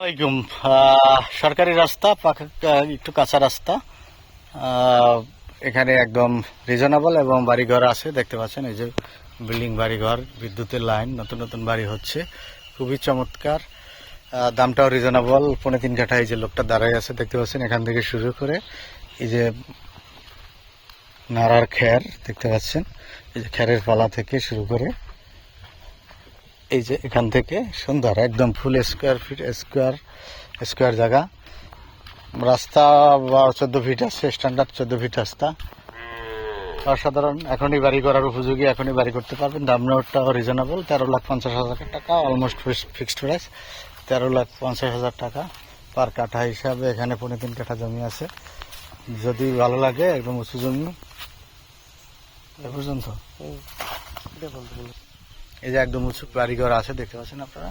আসসালামাইকুম সরকারি রাস্তা, পাকা একটু কাঁচা রাস্তা। এখানে একদম রিজনেবল এবং বাড়িঘর আছে, দেখতে পাচ্ছেন, এই যে বিল্ডিং বাড়িঘর, বিদ্যুতের লাইন, নতুন নতুন বাড়ি হচ্ছে, খুবই চমৎকার। দামটাও রিজনেবল পৌনে তিন কাঠা এই যে লোকটা দাঁড়ায় আছে, দেখতে পাচ্ছেন, এখান থেকে শুরু করে এই যে নাড়ার খ্যার দেখতে পাচ্ছেন, এই যে খ্যারের পালা থেকে শুরু করে এই যে এখান থেকে সুন্দর, একদম full square feet square square জায়গা। রাস্তা বা চোদ্দ ফিট আছে স্ট্যান্ডার্ড চোদ্দ ফিট রাস্তা। অসাধারণ, এখনই বাড়ি করার উপযোগী, এখনই বাড়ি করতে পারবেন। দাম নেওয়াটাও রিজনেবল তেরো লাখ পঞ্চাশ হাজার টাকা অলমোস্ট ফিক্সড প্রাইস তেরো লাখ পঞ্চাশ হাজার টাকা পার কাঠা হিসাবে এখানে পনেরো তিন কাঠা জমি আছে। যদি ভালো লাগে, একদম উঁচু জমি। এ পর্যন্ত। এই যে একদম উঁচু বাড়িঘর আছে, দেখতে পাচ্ছেন আপনারা?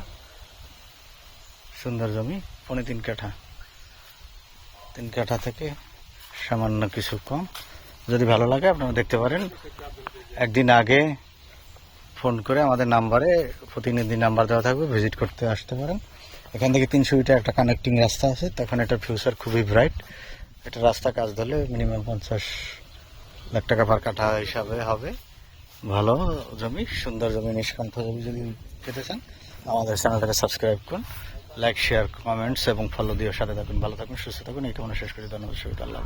সুন্দর জমি, পনে তিন কাঠা। তিন কাঠা থেকে সামান্য কিছু কম। যদি ভালো লাগে, আপনারা দেখতে পারেন। একদিন আগে ফোন করে আমাদের নাম্বারে, প্রতিনিধি নাম্বার দেওয়া থাকবে, ভিজিট করতে আসতে পারেন। এখান থেকে তিনশো মিটার একটা কানেক্টিং রাস্তা আছে, তখন এটার ফিউচার খুবই ব্রাইট এটা রাস্তা কাজ ধরলে মিনিমাম পঞ্চাশ লাখ টাকা পার কাঠা হিসাবে হবে। ভালো জমি, সুন্দর জমি, নিষ্কান্ত জমি যদি পেতে চান, আমাদের চ্যানেলটাকে সাবস্ক্রাইব করুন লাইক শেয়ার কমেন্টস এবং ফলো দিয়ে সাথে থাকুন, ভালো থাকুন, সুস্থ থাকুন, এই শেষ করি, ধন্যবাদ সবাইকে, আল্লাহ।